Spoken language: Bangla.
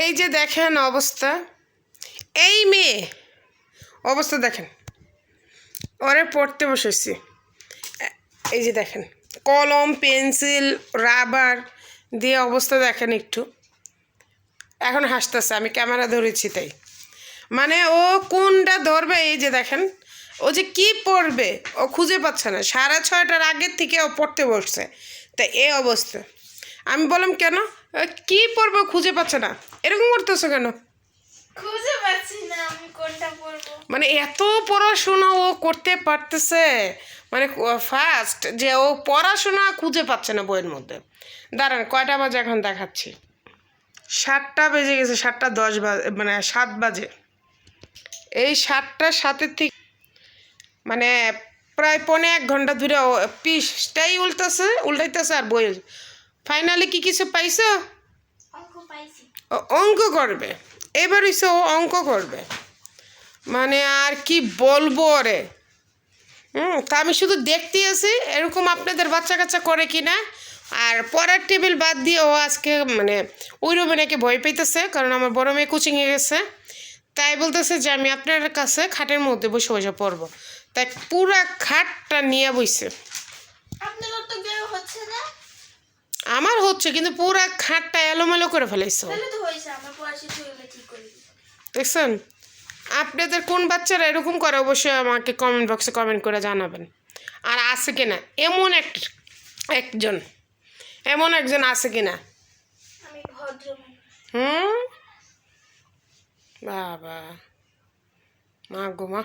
এই যে দেখেন অবস্থা। এই মেয়ে। অবস্থা দেখেন। ওরে পড়তে বসেছি। এই যে দেখেন, কলম, পেন্সিল, রাবার দিয়ে অবস্থা দেখেন একটু। এখন হাসতেছে, আমি ক্যামেরা ধরেছি তাই। মানে ও কোনটা ধরবে, এই যে দেখেন, ও যে কি পড়বে, ও খুঁজে পাচ্ছে না। সাড়ে ছয়টার আগের থেকে ও পড়তে বসছে। তা এ অবস্থা। আমি বললাম, কেন? কি পড়বে খুঁজে পাচ্ছে না? এরকম করতেছো কেন? খুঁজে পাচ্ছি না আমি কোনটা পরবো। মানে এত পড়াশোনা ও করতে পারতেছে মানে ফার্স্ট যে ও পড়াশোনা খুঁজে পাচ্ছে না বইয়ের মধ্যে। দাঁড়ান কয়টা বাজে এখন দেখাচ্ছি? সাতটা বেজে গেছে সাতটা দশ বাজে মানে সাত বাজে। এই সাতটা সাতের থেকে মানে প্রায় পৌনে এক ঘণ্টা ধরে ও পিসটাই উল্টাছে উল্টাইতেছে আর বই ফাইনালি কি কিছু পাইছো? অঙ্ক করবে। এবার হইছে ও অঙ্ক করবে। মানে আর কি বলব ওরে? হুম তা আমি শুধু দেখতে আছি এরকম আপনাদের বাচ্চা কাচ্চা করে কি না আর পড়ার টেবিল বাদ দিয়ে ও আজকে মানে ওই রুমে নাকি ভয় পেতেছে কারণ আমার বড় মেয়ে কোচিংয়ে গেছে। তাই বলতেছে যে আমি আপনার কাছে খাটের মধ্যে বসে বসে পড়ব। তাই পুরা খাটটা নিয়ে বইছে আপনার তো কেউ হচ্ছে না হচ্ছে কিন্তু পুরা খাটটা এলোমেলো করে ফেলাইছে। দেখছেন? আপনাদের কোন বাচ্চারা এরকম করে অবশ্যই আমাকে কমেন্ট বক্সে কমেন্ট করে জানাবেন। আর আছে কিনা এমন এক একজন। এমন একজন আছে কিনা হুম? বাবা। মা গো মা।